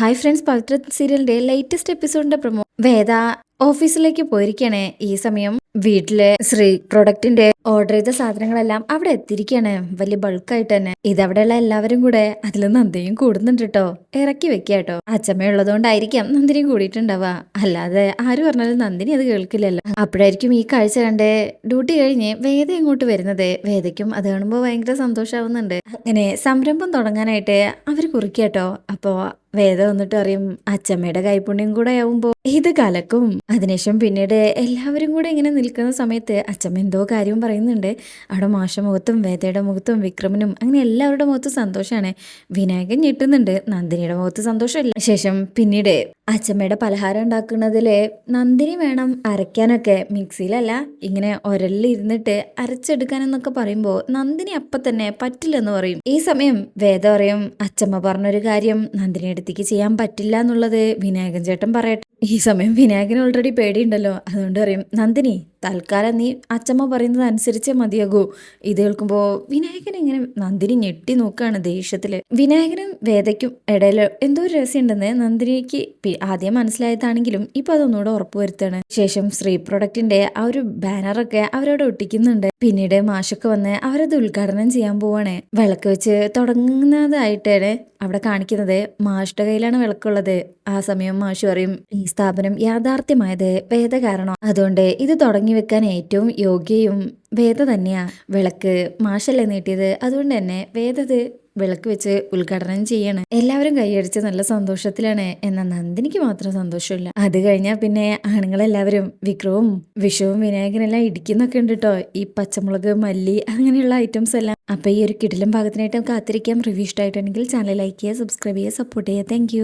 Hi friends പവിത്ര സീരിയലിന്റെ latest എപ്പിസോഡിന്റെ promo വേദ ഓഫീസിലേക്ക് പോയിരിക്കണേ ഈ സമയം വീട്ടിലെ ശ്രീ പ്രൊഡക്റ്റിന്റെ ഓർഡർ ചെയ്ത സാധനങ്ങളെല്ലാം അവിടെ എത്തിയിരിക്കാണ് വലിയ ബൾക്കായിട്ട് തന്നെ. ഇതവിടെയുള്ള എല്ലാവരും കൂടെ അതിൽ നന്ദിയും കൂടുന്നുണ്ട് കേട്ടോ ഇറക്കി വെക്കുക കേട്ടോ അച്ചമ്മയുള്ളതുകൊണ്ടായിരിക്കാം നന്ദിനി കൂടിയിട്ടുണ്ടാവുക. അല്ലാതെ ആര് പറഞ്ഞാലും നന്ദിനി അത് കേൾക്കില്ലല്ലോ. അപ്പോഴായിരിക്കും ഈ കാഴ്ച കണ്ട് ഡ്യൂട്ടി കഴിഞ്ഞ് വേദ ഇങ്ങോട്ട് വരുന്നത്? വേദയ്ക്കും അത് കാണുമ്പോൾ ഭയങ്കര സന്തോഷമാവുന്നുണ്ട് അങ്ങനെ സംരംഭം തുടങ്ങാനായിട്ട് അവർ കുറിക്കട്ടോ അപ്പോൾ വേദ വന്നിട്ട് അറിയും അച്ചമ്മയുടെ കൈപുണ്യം കൂടെ ആവുമ്പോൾ ഇത് കലക്കും. അതിനുശേഷം പിന്നീട് എല്ലാവരും കൂടെ ഇങ്ങനെ നിൽക്കുന്ന സമയത്ത് അച്ചമ്മ എന്തോ കാര്യം പറയുന്നുണ്ട്. അവിടെ മാഷ മുഖത്തും വേദയുടെ മുഖത്തും വിക്രമനും അങ്ങനെ എല്ലാവരുടെ മുഖത്തും സന്തോഷമാണ് വിനായകൻ ഞെട്ടുന്നുണ്ട്. നന്ദിനിയുടെ മുഖത്ത് സന്തോഷമില്ല. ശേഷം പിന്നീട് അച്ചമ്മയുടെ പലഹാരം ഉണ്ടാക്കുന്നതിൽ നന്ദിനി വേണം അരയ്ക്കാനൊക്കെ. മിക്സിയിലല്ല ഇങ്ങനെ ഒരലിരുന്നിട്ട് അരച്ചെടുക്കാനെന്നൊക്കെ പറയുമ്പോൾ നന്ദിനി അപ്പം തന്നെ പറ്റില്ലെന്ന് പറയും. ഈ സമയം വേദ പറയും അച്ചമ്മ പറഞ്ഞൊരു കാര്യം നന്ദിനി അടുത്തേക്ക് ചെയ്യാൻ പറ്റില്ല എന്നുള്ളത് വിനായകൻ ചേട്ടൻ പറയട്ടെ. ഈ സമയം വിനായകന് ഓൾറെഡി പേടിയുണ്ടല്ലോ. അതുകൊണ്ട് പറയും നന്ദിനി തൽക്കാലം നീ അച്ചമ്മ പറയുന്നത് അനുസരിച്ചേ മതിയാകൂ. ഇത് കേൾക്കുമ്പോൾ വിനായകൻ ഇങ്ങനെ നന്ദിനി ഞെട്ടി നോക്കുകയാണ് ദേഷ്യത്തിൽ വിനായകനും വേദയ്ക്കും ഇടയിൽ എന്തോ ഒരു രസമുണ്ടെന്ന് നന്ദിനിക്ക് ആദ്യം മനസ്സിലായതാണെങ്കിലും ഇപ്പം അതൊന്നുകൂടെ ഉറപ്പുവരുത്താണ് ശേഷം ശ്രീ പ്രൊഡക്റ്റിന്റെ ആ ഒരു ബാനറൊക്കെ അവരവിടെ ഒട്ടിക്കുന്നുണ്ട്. പിന്നീട് മാഷൊക്കെ വന്ന് അവരത് ഉദ്ഘാടനം ചെയ്യാൻ പോവാണ്. വിളക്ക് വെച്ച് തുടങ്ങുന്നതായിട്ടാണ് അവിടെ കാണിക്കുന്നത്. മാഷിന്റെ കയ്യിലാണ് വിളക്കുള്ളത്. ആ സമയം മാഷ് പറയും ഈ സ്ഥാപനം യാഥാർത്ഥ്യമായത് വേദ കാരണം അതുകൊണ്ട് ഇത് തുടങ്ങി വെക്കാൻ ഏറ്റവും യോഗ്യയും വേദ തന്നെയാ. വിളക്ക് മാഷല്ലേ നീട്ടിയത്? അതുകൊണ്ട് തന്നെ വേദത് വിളക്ക് വെച്ച് ഉദ്ഘാടനം ചെയ്യാണ്. എല്ലാവരും കൈയടിച്ച് നല്ല സന്തോഷത്തിലാണ്. എന്നാൽ നന്ദിനിക്ക് മാത്രം സന്തോഷമില്ല. അത് കഴിഞ്ഞാൽ പിന്നെ ആണുങ്ങളെല്ലാവരും വിക്രവും വിഷുവും വിനായകനെല്ലാം ഇടിക്കുന്നൊക്കെ ഉണ്ട് കേട്ടോ ഈ പച്ചമുളക് മല്ലി അങ്ങനെയുള്ള ഐറ്റംസ് എല്ലാം. അപ്പൊ ഈ ഒരു കിടിലം ഭാഗത്തിനായിട്ട് കാത്തിരിക്കാം. റിവ്യൂ ഇഷ്ടമായിട്ടുണ്ടെങ്കിൽ ചാനൽ ലൈക്ക് ചെയ്യുക സബ്സ്ക്രൈബ് ചെയ്യുക സപ്പോർട്ട് ചെയ്യുക. താങ്ക്